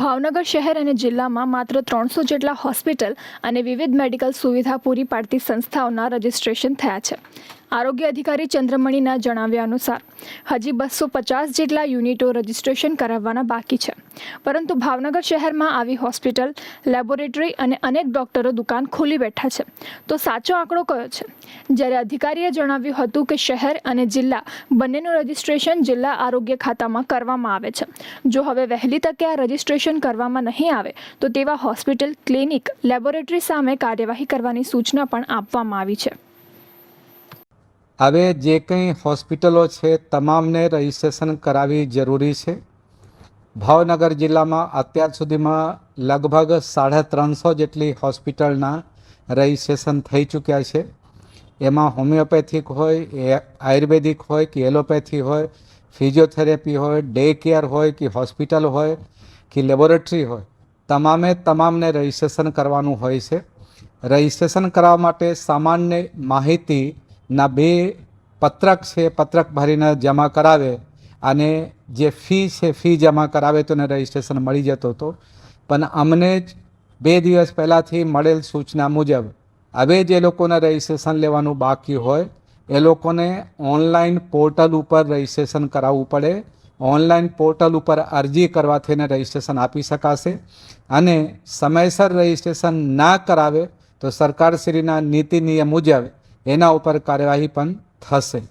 ભાવનગર શહેર અને જિલ્લામાં માત્ર ત્રણસો જેટલા હોસ્પિટલ અને વિવિધ મેડિકલ સુવિધા પૂરી પાડતી સંસ્થાઓના રજિસ્ટ્રેશન થયા છે. આરોગ્ય અધિકારી ચંદ્રમણીના જણાવ્યા અનુસાર, હજી બસો પચાસ જેટલા યુનિટો રજિસ્ટ્રેશન કરાવવાના બાકી છે. પરંતુ ભાવનગર શહેરમાં આવી હોસ્પિટલ, લેબોરેટરી અને અનેક ડોક્ટરો દુકાન ખોલી બેઠા છે. તો સાચો આંકડો કયો છે? જ્યારે અધિકારીએ જણાવ્યું હતું કે શહેર અને જિલ્લા બંનેનું રજિસ્ટ્રેશન જિલ્લા આરોગ્ય ખાતામાં કરવામાં આવે છે. જો હવે વહેલી તકે આ રજિસ્ટ્રેશન કરવામાં નહીં આવે, તો તેવા હોસ્પિટલ, ક્લિનિક, લેબોરેટરી સામે કાર્યવાહી કરવાની સૂચના પણ આપવામાં આવી છે. હવે જે કંઈ હોસ્પિટલો છે, તમામને રજિસ્ટ્રેશન કરાવવી જરૂરી છે? ભાવનગર જિલ્લામાં અત્યાર સુધીમાં લગભગ સાડા ત્રણસો જેટલી હોસ્પિટલના રજિસ્ટ્રેશન થઈ ચૂક્યા છે. એમાં હોમિયોપેથિક હોય આયુર્વેદિક હોય કે એલોપેથી હોય, ફિઝિયોથેરેપી હોય, ડે કેર હોય કે હોસ્પિટલ હોય કે લેબોરેટરી હોય, તમામે તમામને રજિસ્ટ્રેશન કરવાનું હોય છે. રજિસ્ટ્રેશન કરવા માટે સામાન્ય માહિતીના બે પત્રક છે, પત્રક ભરીને જમા કરાવે અને જે ફી છે, ફી જમા કરાવે તો એને રજિસ્ટ્રેશન મળી જતો હતો પણ અમને જ બે દિવસ પહેલાંથી મળેલ સૂચના મુજબ હવે જે લોકોને રજિસ્ટ્રેશન લેવાનું બાકી હોય, એ લોકોને ઓનલાઈન પોર્ટલ ઉપર રજિસ્ટ્રેશન કરાવવું પડે. ઓનલાઈન પોર્ટલ ઉપર અરજી કરવાથી એને રજિસ્ટ્રેશન આપી શકાશે. અને સમયસર રજિસ્ટ્રેશન ના કરાવે તો સરકારશ્રીના નીતિ નિયમ મુજબ એના ઉપર કાર્યવાહી પણ થશે.